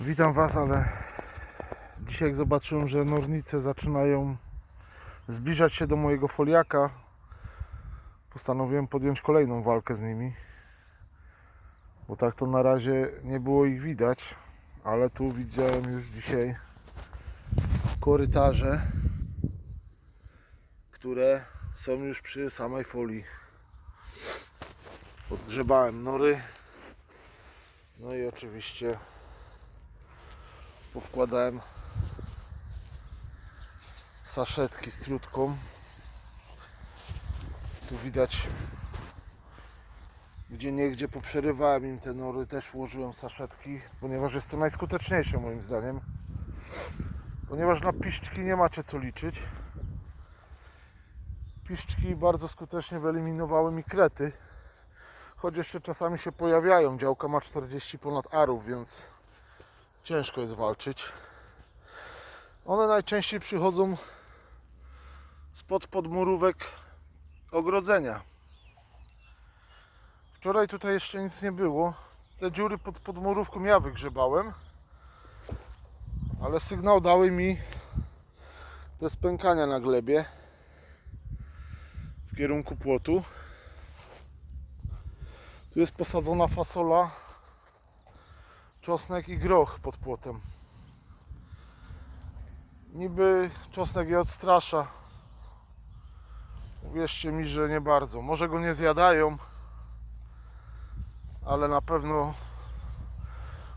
Witam Was, ale dzisiaj jak zobaczyłem, że nornice zaczynają zbliżać się do mojego foliaka, postanowiłem podjąć kolejną walkę z nimi. Bo tak to na razie nie było ich widać, ale tu widziałem już dzisiaj korytarze, które są już przy samej folii. Odgrzebałem nory. No i oczywiście powkładałem saszetki z trutką. Tu widać gdzie niegdzie poprzerywałem im te nory, też włożyłem saszetki, ponieważ jest to najskuteczniejsze moim zdaniem. Ponieważ na piszczki nie macie co liczyć. Piszczki bardzo skutecznie wyeliminowały mi krety. Choć jeszcze czasami się pojawiają. Działka ma 40 ponad arów, więc ciężko jest walczyć. One najczęściej przychodzą spod podmurówek ogrodzenia. Wczoraj tutaj jeszcze nic nie było. Te dziury pod podmurówką ja wygrzebałem. Ale sygnał dały mi te spękania na glebie w kierunku płotu. Tu jest posadzona fasola, czosnek i groch pod płotem. Niby czosnek je odstrasza. Uwierzcie mi, że nie bardzo. Może go nie zjadają, ale na pewno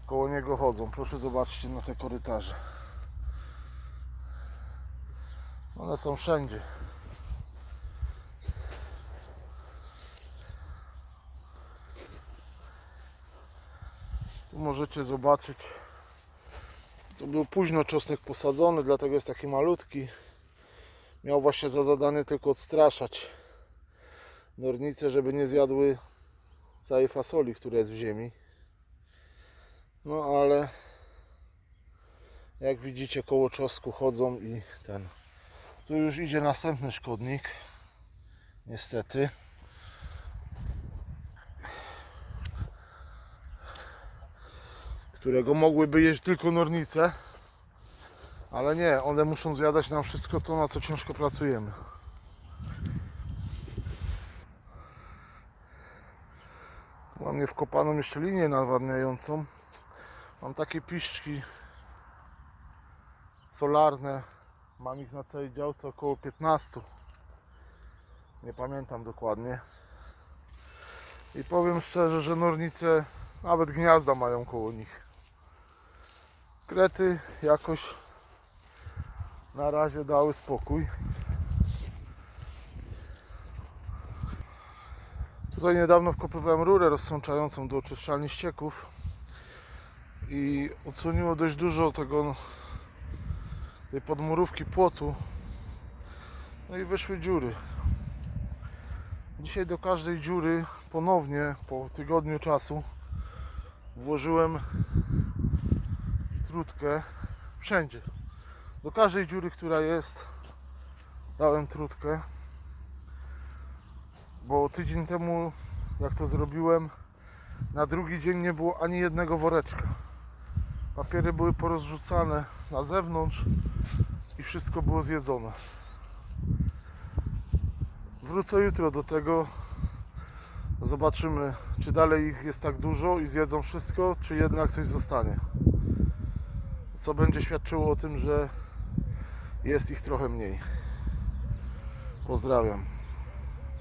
koło niego chodzą. Proszę zobaczcie na te korytarze. One są wszędzie. Tu możecie zobaczyć. To był późno czosnek posadzony, dlatego jest taki malutki. Miał właśnie za zadanie tylko odstraszać nornice, żeby nie zjadły całej fasoli, która jest w ziemi. No ale jak widzicie koło czosnku chodzą i ten. Tu już idzie następny szkodnik. Niestety. Którego mogłyby jeść tylko nornice. Ale nie, one muszą zjadać nam wszystko to, na co ciężko pracujemy. Mam nie wkopaną jeszcze linię nawadniającą. Mam takie piszczki solarne. Mam ich na całej działce około 15. Nie pamiętam dokładnie. I powiem szczerze, że nornice nawet gniazda mają koło nich. Krety jakoś na razie dały spokój. Tutaj niedawno wkopywałem rurę rozsączającą do oczyszczalni ścieków i odsłoniło dość dużo tego tej podmurówki płotu. No i wyszły dziury. Dzisiaj do każdej dziury ponownie po tygodniu czasu włożyłem trutkę wszędzie. Do każdej dziury, która jest, dałem trutkę. Bo tydzień temu, jak to zrobiłem, na drugi dzień nie było ani jednego woreczka. Papiery były porozrzucane na zewnątrz i wszystko było zjedzone. Wrócę jutro do tego. Zobaczymy, czy dalej ich jest tak dużo i zjedzą wszystko, czy jednak coś zostanie. Co będzie świadczyło o tym, że jest ich trochę mniej. Pozdrawiam.